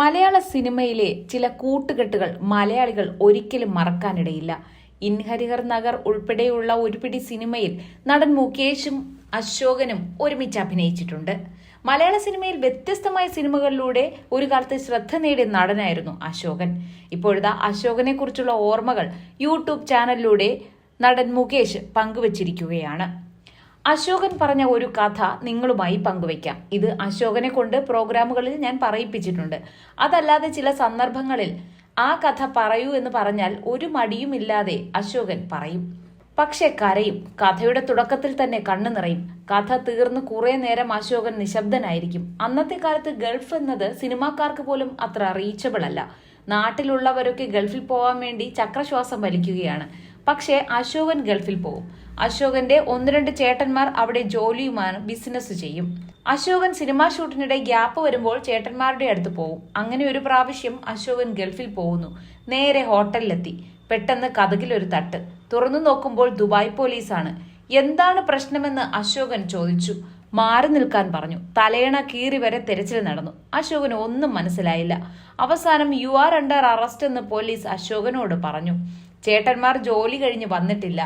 മലയാള സിനിമയിലെ ചില കൂട്ടുകെട്ടുകൾ മലയാളികൾ ഒരിക്കലും മറക്കാനിടയില്ല. ഇൻഹരിഹർ നഗർ ഉൾപ്പെടെയുള്ള ഒരുപിടി സിനിമയിൽ നടൻ മുകേഷും അശോകനും ഒരുമിച്ച് അഭിനയിച്ചിട്ടുണ്ട്. മലയാള സിനിമയിൽ വ്യത്യസ്തമായ സിനിമകളിലൂടെ ഒരു കാലത്ത് ശ്രദ്ധ നേടിയ നടനായിരുന്നു അശോകൻ. ഇപ്പോഴത്തെ അശോകനെ കുറിച്ചുള്ള ഓർമ്മകൾ യൂട്യൂബ് ചാനലിലൂടെ നടൻ മുകേഷ് പങ്കുവച്ചിരിക്കുകയാണ്. അശോകൻ പറഞ്ഞ ഒരു കഥ നിങ്ങളുമായി പങ്കുവയ്ക്കാം. ഇത് അശോകനെ കൊണ്ട് പ്രോഗ്രാമുകളിൽ ഞാൻ പറയിപ്പിച്ചിട്ടുണ്ട്. അതല്ലാതെ ചില സന്ദർഭങ്ങളിൽ ആ കഥ പറയൂ എന്ന് പറഞ്ഞാൽ ഒരു മടിയുമില്ലാതെ അശോകൻ പറയും. പക്ഷെ കരയും. കഥയുടെ തുടക്കത്തിൽ തന്നെ കണ്ണു നിറയും. കഥ തീർന്ന് കുറെ നേരം അശോകൻ നിശബ്ദനായിരിക്കും. അന്നത്തെ കാലത്ത് ഗൾഫ് എന്നത് സിനിമാക്കാർക്ക് പോലും അത്ര റീച്ചബിൾ അല്ല. നാട്ടിലുള്ളവരൊക്കെ ഗൾഫിൽ പോകാൻ വേണ്ടി ചക്രശ്വാസം വലിക്കുകയാണ്. പക്ഷേ അശോകൻ ഗൾഫിൽ പോകും അശോകന്റെ ഒന്ന് രണ്ട് ചേട്ടന്മാർ അവിടെ ജോലിയുമാണ് ബിസിനസ് ചെയ്യും. അശോകൻ സിനിമാ ഷൂട്ടിനിടെ ഗ്യാപ്പ് വരുമ്പോൾ ചേട്ടന്മാരുടെ അടുത്ത് പോകും അങ്ങനെ ഒരു പ്രാവശ്യം അശോകൻ ഗൾഫിൽ പോകുന്നു. നേരെ ഹോട്ടലിലെത്തി. പെട്ടെന്ന് കഥകിലൊരു തട്ട്. തുറന്നു നോക്കുമ്പോൾ ദുബായ് പോലീസാണ്. എന്താണ് പ്രശ്നമെന്ന് അശോകൻ ചോദിച്ചു. മാറി നിൽക്കാൻ പറഞ്ഞു. തലയണ കീറി വരെ തെരച്ചിൽ നടന്നു. അശോകന് ഒന്നും മനസ്സിലായില്ല. അവസാനം യു ആർ അണ്ടർ അറസ്റ്റ് എന്ന് പോലീസ് അശോകനോട് പറഞ്ഞു. ചേട്ടന്മാർ ജോലി കഴിഞ്ഞ് വന്നിട്ടില്ല.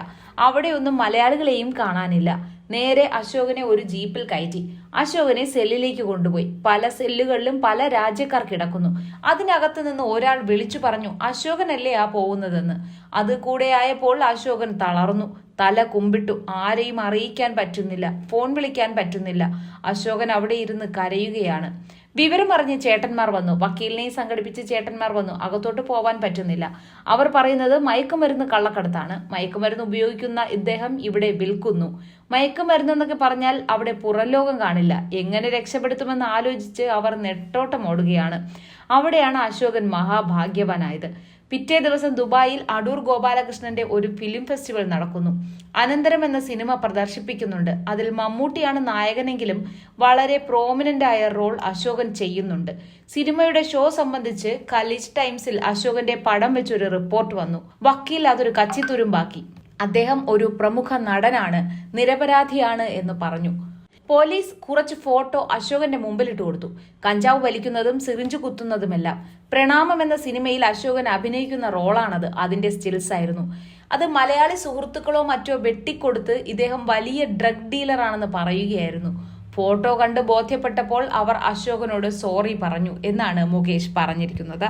അവിടെയൊന്നും മലയാളികളെയും കാണാനില്ല. നേരെ അശോകനെ ഒരു ജീപ്പിൽ കയറ്റി. അശോകനെ സെല്ലിലേക്ക് കൊണ്ടുപോയി. പല സെല്ലുകളിലും പല രാജ്യക്കാർ കിടക്കുന്നു. അതിനകത്ത് നിന്ന് ഒരാൾ വിളിച്ചു പറഞ്ഞു അശോകനല്ലേ ആ പോകുന്നതെന്ന്? അത് കൂടെയായപ്പോൾ അശോകൻ തളർന്നു. തല കുമ്പിട്ടു. ആരെയും അറിയിക്കാൻ പറ്റുന്നില്ല. ഫോൺ വിളിക്കാൻ പറ്റുന്നില്ല. അശോകൻ അവിടെ ഇരുന്ന് കരയുകയാണ്. വിവരം അറിഞ്ഞ് ചേട്ടന്മാർ വന്നു. വക്കീലിനെയും സംഘടിപ്പിച്ച് ചേട്ടന്മാർ വന്നു. അകത്തോട്ട് പോവാൻ പറ്റുന്നില്ല. അവർ പറയുന്നത് മയക്കുമരുന്ന് കള്ളക്കടത്താണ്. മയക്കുമരുന്ന് ഉപയോഗിക്കുന്ന ഇദ്ദേഹം ഇവിടെ വിൽക്കുന്നു. മയക്കുമരുന്ന് എന്നൊക്കെ പറഞ്ഞാൽ അവിടെ പുറംലോകം കാണില്ല. എങ്ങനെ രക്ഷപ്പെടുത്തുമെന്ന് ആലോചിച്ച് അവർ നെട്ടോട്ടം ഓടുകയാണ്. അവിടെയാണ് അശോകൻ മഹാഭാഗ്യവാനായത്. പിറ്റേ ദിവസം ദുബായിൽ അടൂർ ഗോപാലകൃഷ്ണന്റെ ഒരു ഫിലിം ഫെസ്റ്റിവൽ നടക്കുന്നു. അനന്തരം എന്ന സിനിമ പ്രദർശിപ്പിക്കുന്നുണ്ട്. അതിൽ മമ്മൂട്ടിയാണ് നായകനെങ്കിലും വളരെ പ്രോമിനന്റ് ആയ റോൾ അശോകൻ ചെയ്യുന്നുണ്ട്. സിനിമയുടെ ഷോ സംബന്ധിച്ച് കലീജ് ടൈംസിൽ അശോകന്റെ പടം വെച്ചൊരു റിപ്പോർട്ട് വന്നു. വക്കീൽ അതൊരു കച്ചിത്തുരുമ്പാക്കി. അദ്ദേഹം ഒരു പ്രമുഖ നടനാണ് നിരപരാധിയാണ് എന്ന് പറഞ്ഞു. പോലീസ് കുറച്ച് ഫോട്ടോ അശോകന്റെ മുമ്പിലിട്ട് കൊടുത്തു. കഞ്ചാവ് വലിക്കുന്നതും സിറിഞ്ച് കുത്തുന്നതുമെല്ലാം. പ്രണാമം എന്ന സിനിമയിൽ അശോകൻ അഭിനയിക്കുന്ന റോളാണത്. അതിന്റെ സ്റ്റിൽസ് ആയിരുന്നു. അത് മലയാളി സുഹൃത്തുക്കളോ മറ്റോ വെട്ടിക്കൊടുത്ത് ഇദ്ദേഹം വലിയ ഡ്രഗ് ഡീലറാണെന്ന് പറയുകയായിരുന്നു. ഫോട്ടോ കണ്ട് ബോധ്യപ്പെട്ടപ്പോൾ അവർ അശോകനോട് സോറി പറഞ്ഞു എന്നാണ് മുകേഷ് പറഞ്ഞിരിക്കുന്നത്.